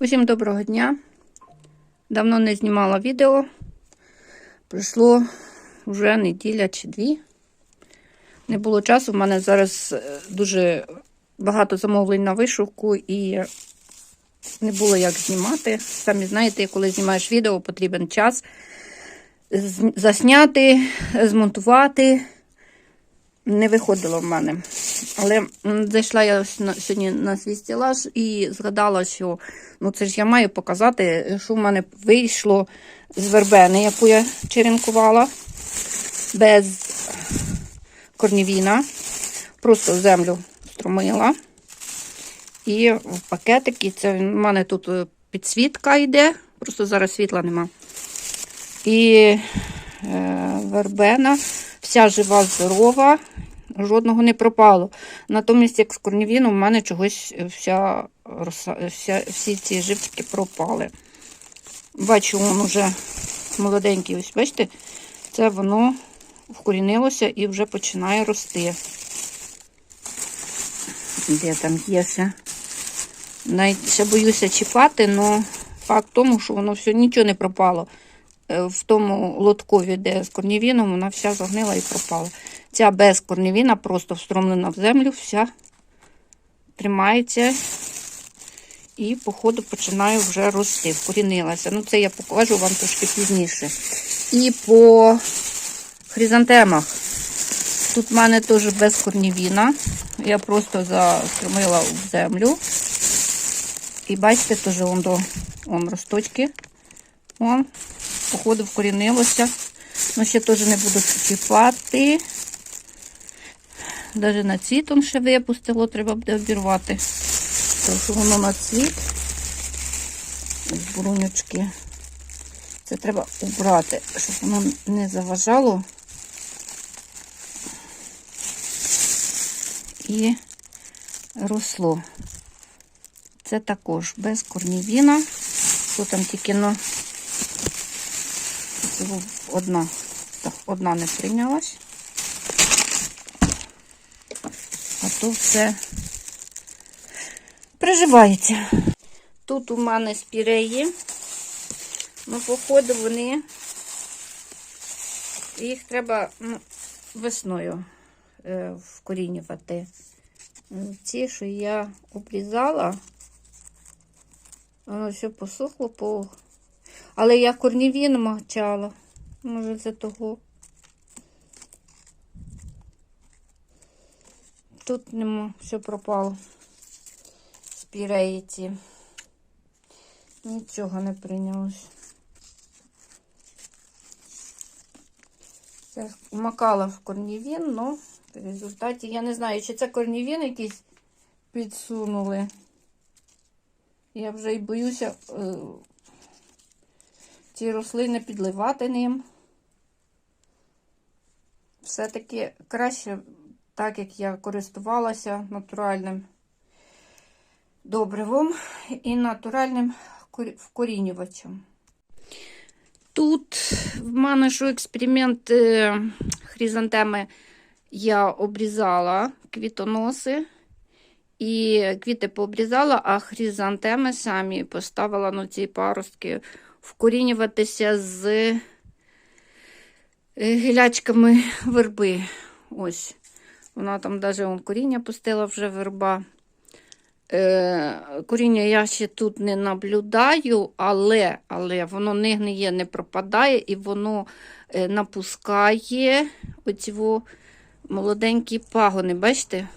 Усім доброго дня. Давно не знімала відео. Пройшло вже неділя чи дві. Не було часу. У мене зараз е, дуже багато замовлень на вишивку і не було як знімати. Самі знаєте, коли знімаєш відео, потрібен час засняти, змонтувати. Не виходило в мене. Але зайшла я сьогодні на свій стілаж і згадала, що ну це ж я маю показати, що в мене вийшло з вербени, яку я черенкувала без корнівіна. Просто землю струмила. І в пакетики. Це в мене тут е, підсвітка йде, просто зараз світла нема. І е, вербена, вся жива, здорова, жодного не пропало. Натомість, як з корнівіном, у мене чогось вся, вся, всі ці живчики пропали. Бачу, він уже молоденький, ось бачите, це воно вкорінилося і вже починає рости. Де там є? Навіть ще боюся чіпати, але факт в тому, що воно все нічого не пропало. Е, В тому лоткові, де з корнівіном, вона вся загнила і пропала. Ця без корнівіна просто встромлена в землю, вся тримається і, по ходу, починає вже рости, вкорінилася. Ну, це я покажу вам трошки пізніше. І по хризантемах. Тут в мене теж без корнівіна. Я просто застромила в землю. І бачите, теж вон до вон росточки. Вон, походу, вкорінилося. Ну, ще теж не буду чіпати. Навіть на цвіт ще випустило, треба буде обірвати. Тому що воно на цвіт. Ось брунючки. Це треба убрати, щоб воно не заважало. І росло. Це також без корнівіна. Тут там тільки ну, всього одна, так, одна не прийнялась. А то все приживається. Тут у мене спіреї. Ну, походу, вони їх треба ну, весною е, вкорінювати. Ці, що я обрізала, воно все посохло, по... але я корнівін мовчала. Може, це того. Тут нема, все пропало. Спіреї ці. Нічого не прийнялось. Це макала в корнівін, але в результаті я не знаю, чи це корнівін якийсь підсунули. Я вже й боюся е, ці рослини підливати ним. Все-таки краще, так як я користувалася натуральним добривом і натуральним вкорінювачем. Тут в мене що експеримент е, хризантеми я обрізала квітоноси. І квіти пообрізала, а хризантеми самі поставила на ці паростки вкорінюватися з е, гілячками верби. Ось. Вона там навіть коріння пустила вже верба. Е, коріння я ще тут не наблюдаю, але, але воно не гниє, не пропадає, і воно е, напускає оці молоденькі пагони. Бачите?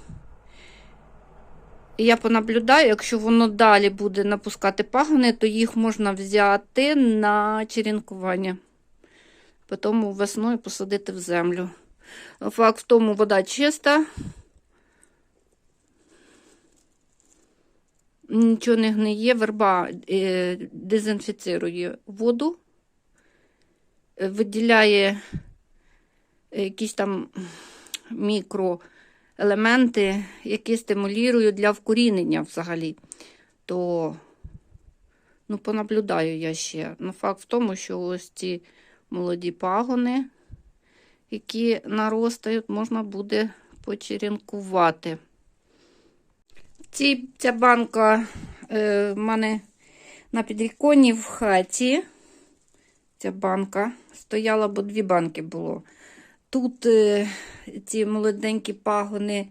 І я понаблюдаю, якщо воно далі буде напускати пагони, то їх можна взяти на черенкування. Потім весною посадити в землю. Факт в тому, вода чиста. Нічого не гниє, верба е, дезінфіцирує воду, е, виділяє якісь там мікроелементи, які стимулюють для вкорінення взагалі. То, ну, понаблюдаю я ще. Ну, факт в тому, що ось ці молоді пагони, які наростають, можна буде почеренкувати. Ці, ця банка е, в мене На підвіконні в хаті ця банка стояла, бо дві банки було. Тут е, ці молоденькі пагони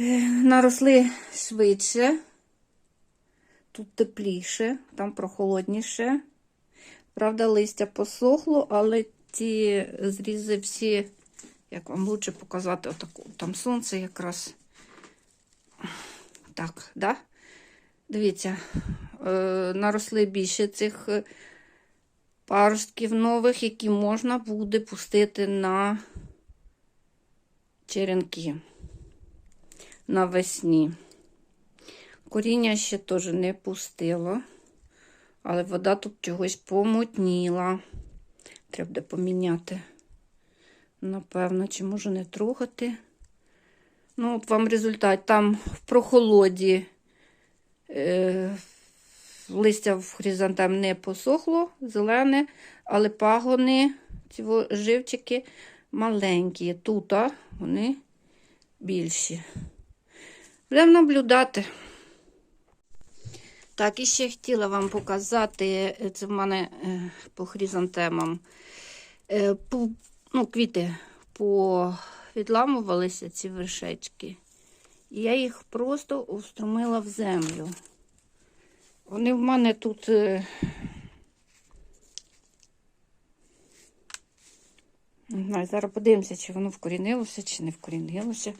е, наросли швидше, тут тепліше, там прохолодніше. Правда, листя посохло, але ці зрізи всі, як вам лучше показати, отаку, там сонце якраз. Так, да? Дивіться, е, наросли більше цих паростків нових, які можна буде пустити на черенки навесні. Коріння ще теж не пустило, але вода тут чогось помутніла. Треба буде поміняти. Напевно, чи може не трогати. Ну, от вам результат. Там в прохолоді е, листя в хризантем не посохло, зелене, але пагони, ці живчики маленькі. Тут а, вони більші. Будемо наблюдати. Так, і ще хотіла вам показати, е, це в мене е, по хризантемам. Е, по, ну, квіти повідламувалися, ці вершечки. І я їх просто уструмила в землю. Вони в мене тут. е, знаю, зараз подивимося, чи воно вкорінилося, чи не вкорінилося.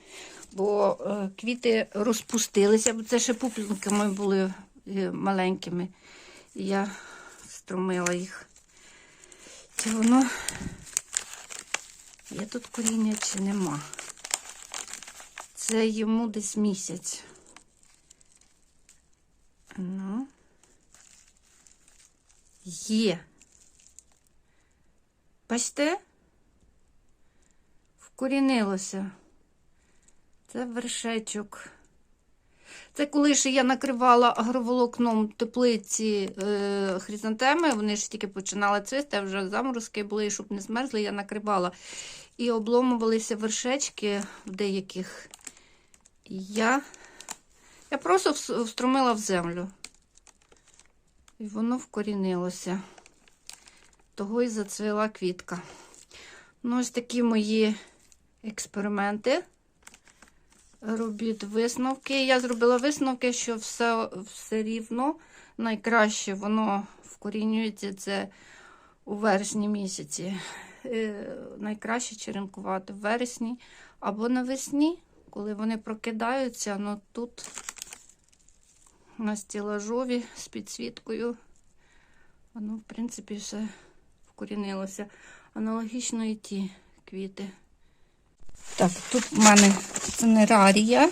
Бо е, квіти розпустилися, бо це ще пуплінками були е, маленькими. І я струмила їх. Чи воно є тут коріння, чи нема? Це йому десь місяць. Ну. Є. Бачите? Вкорінилося. Це вершечок. Це коли ще я накривала агроволокном теплиці е, хризантеми, вони ж тільки починали цвісти, вже заморозки були, щоб не змерзли, я накривала. І обломувалися вершечки в деяких. Я, я просто вс- вструмила в землю. І воно вкорінилося. Того і зацвіла квітка. Ну, ось такі мої експерименти. Робіть висновки. Я зробила висновки, що все, все рівно. Найкраще воно вкорінюється це у вересні місяці. Е, найкраще черенкувати в вересні або навесні, коли вони прокидаються. Ну тут на стілажові з підсвіткою. Воно, в принципі, все вкорінилося. Аналогічно і ті квіти. Так, тут в мене цинерарія.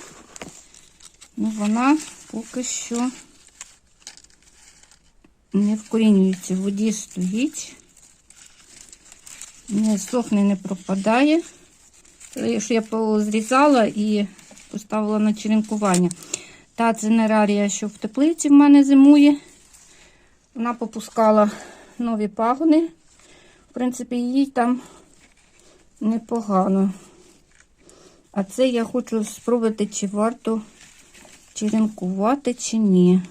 Ну, вона поки що не вкорінюється. В воді стоїть. Не сохне, не пропадає. Що я позрізала і поставила на черенкування. Та цинерарія, що в теплиці в мене зимує, вона попускала нові пагони. В принципі, їй там непогано. А це я хочу спробувати, чи варто черенкувати, чи ні.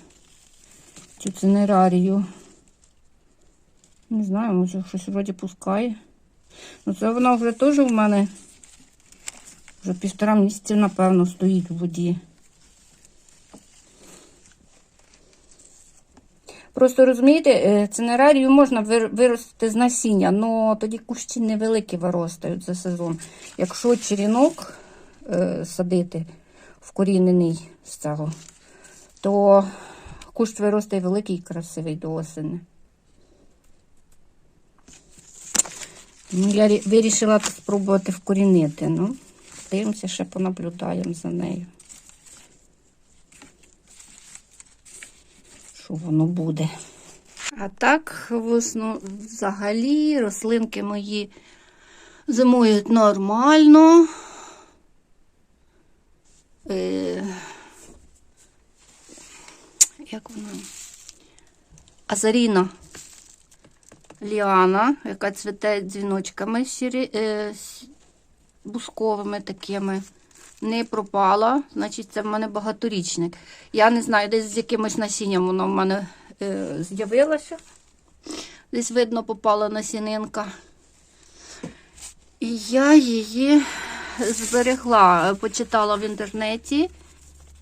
Цю цинерарію. Не знаю, може щось вроді пускає. Ну, це вона вже теж у мене вже півтора місяця, напевно, стоїть у воді. Просто розумієте, е, цинерарію можна виростити з насіння, але тоді кущі невеликі виростають за сезон. Якщо черенок е, садити вкорінений з цього, то кущ виросте великий і красивий до осені. Ну, я рі- вирішила спробувати вкорінити. Ну, дивимося, ще понаблюдаємо за нею. Що воно буде. А так, взагалі, рослинки мої зимують нормально. Е... Як воно? Азаріна ліана, яка цвіте дзвіночками сірі, е, бусковими такими. Не пропала, значить, це в мене багаторічник. Я не знаю, десь з якимось насінням воно в мене е, з'явилося. Десь видно, попала насінинка. І я її зберегла, почитала в інтернеті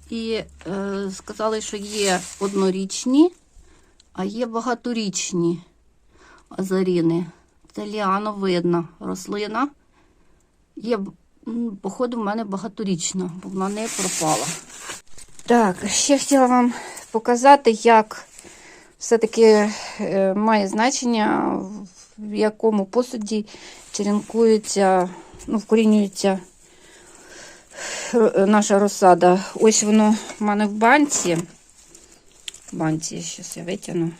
і е, сказали, що є однорічні, а є багаторічні азаріни. Це ліановидна рослина. Є, походу, в мене багаторічна, бо вона не пропала. Так, ще хотіла вам показати, як все-таки е, має значення, в якому посуді черенкується, ну, вкорінюється наша розсада. Ось воно в мене в банці. В банці, зараз я витягну.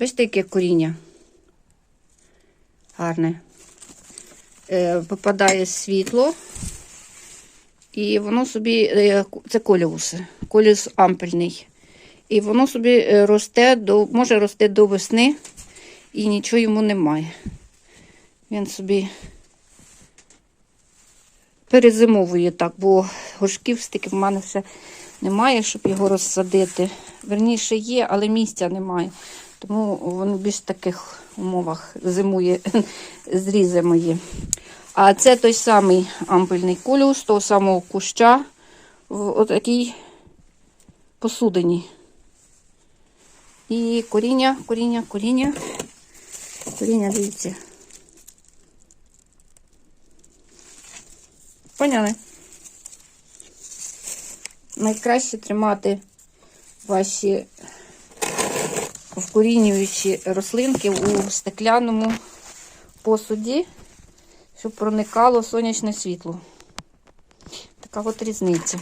Бачите, яке коріння? Гарне. Е, попадає світло, і воно собі, е, це коліуси, коліус ампельний. І воно собі е, росте до, може рости до весни, і нічого йому немає. Він собі перезимовує так, бо горшків стільки в мене ще немає, щоб його розсадити. Верніше є, але місця немає. Тому він більш таких умовах зимує зрізи мої. А це той самий ампельний коліус, того самого куща в отакій посудині. І коріння, коріння, коріння. Коріння, дивіться. Поняли? Найкраще тримати ваші вкорінюючі рослинки у стекляному посуді, щоб проникало сонячне світло. Така от різниця.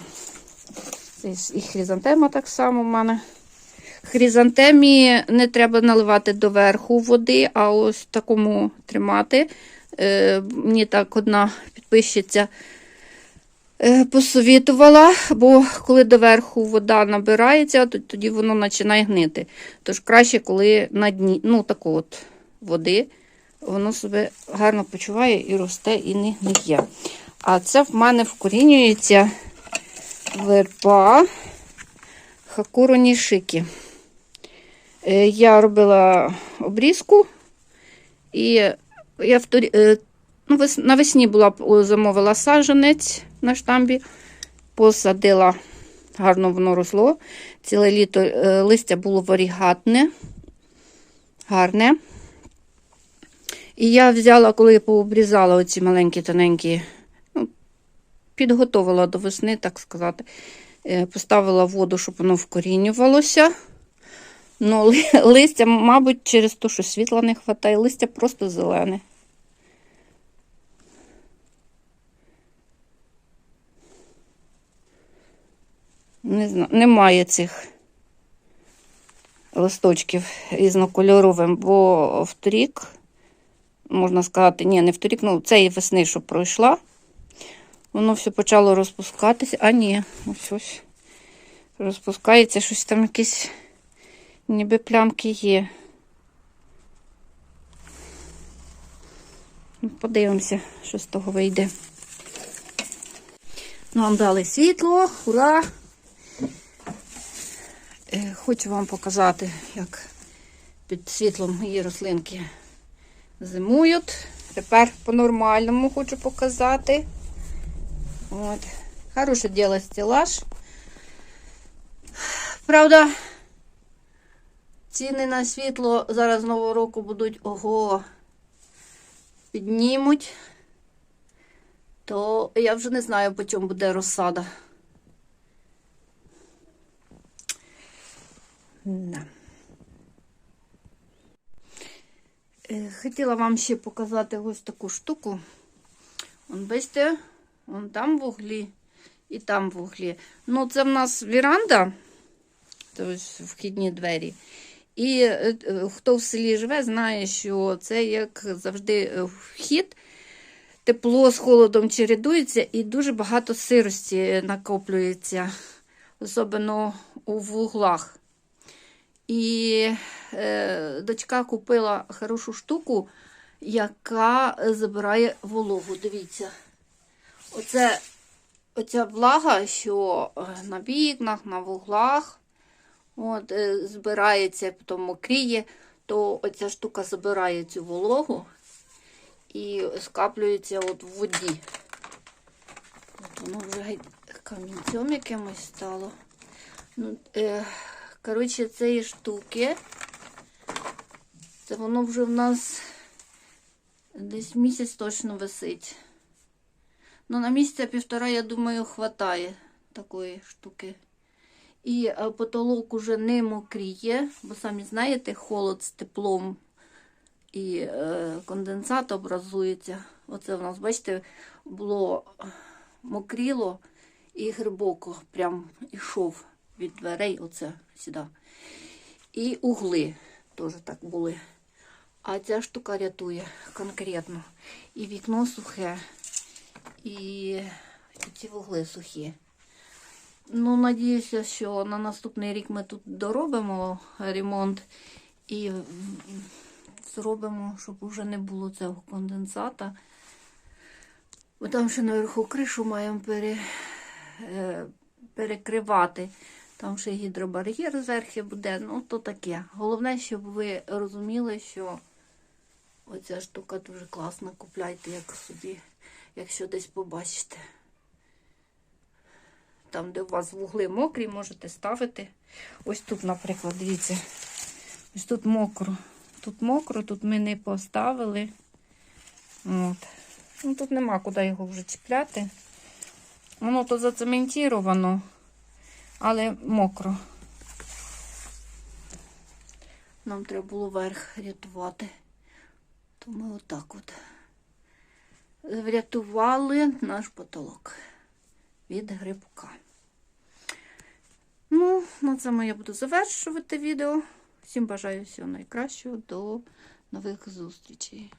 І хризантема так само в мене. Хризантемі не треба наливати доверху води, а ось такому тримати. Е, мені так одна підписчиця посовітувала, бо коли доверху вода набирається, то тоді воно починає гнити. Тож краще, коли на дні, ну тако от води, воно себе гарно почуває і росте, і не гниє. А це в мене вкорінюється верба хакуру нішики. Е, Я робила обрізку, і я е, ну, навесні була замовила саджанець на штамбі, посадила, гарно воно росло. Ціле літо е, листя було варігатне, гарне. І я взяла, коли я пообрізала оці маленькі тоненькі, ну, підготовила до весни, так сказати. Е, Поставила воду, щоб воно вкорінювалося. Ну, листя, мабуть, через те, що світла не вистачає, листя просто зелене. Не знаю, немає цих листочків різнокольоровим, бо вторік, можна сказати, ні, не вторік, ну цієї весни, що пройшла, воно все почало розпускатися. А ні, ось ось розпускається щось там якесь. Ніби плямки є. Ну, Подивимося, що з того вийде. Нам дали світло, ура! Е, Хочу вам показати, як під світлом мої рослинки зимують. Тепер по-нормальному хочу показати. От. Хороше діло стелаж. Правда, Ціни на світло зараз нового року будуть ого піднімуть, то я вже не знаю, по чому буде розсада. Да. Е, Хотіла вам ще показати ось таку штуку. Вон, бачите, вон там вуглі і там в вуглі. Ну, це в нас віранда, тобто вхідні двері. І е, е, хто в селі живе, знає, що це як завжди вхід. Тепло з холодом чередується і дуже багато сирості накоплюється, особливо у вуглах. І е, дочка купила хорошу штуку, яка забирає вологу. Дивіться, оце оця влага, що е, на вікнах, на вуглах, от, е, збирається, потім мокріє, то оця штука забирає цю вологу і скаплюється от в воді. От воно вже камінцем якимось стало. Ну, е, коротше, цієї штуки. Це воно вже в нас десь місяць точно висить. Ну, на місяця півтора, я думаю, хватає такої штуки. І е, потолок уже не мокріє, бо самі знаєте, холод з теплом і е, конденсат образується. Оце в нас, бачите, було мокріло і грибок прям ішов від дверей, оце сюди. І угли теж так були. А ця штука рятує конкретно. І вікно сухе, і, і ці вугли сухі. Ну, надіюся, що на наступний рік ми тут доробимо ремонт і зробимо, щоб вже не було цього конденсата. Бо там ще наверху кришу маємо пере, е, перекривати. Там ще гідробар'єр зверху буде, ну то таке. Головне, щоб ви розуміли, що оця штука дуже класна. Купляйте як собі, якщо десь побачите. Там, де у вас вугли мокрі, можете ставити. Ось тут, наприклад, дивіться. Ось тут мокро. Тут мокро, тут ми не поставили. От. Ну, тут нема куди його вже чіпляти. Воно то зацементіровано, але мокро. Нам треба було верх рятувати. То ми отак от врятували наш потолок від грибка. Ну, на цьому я буду завершувати відео. Всім бажаю всього найкращого. До нових зустрічей.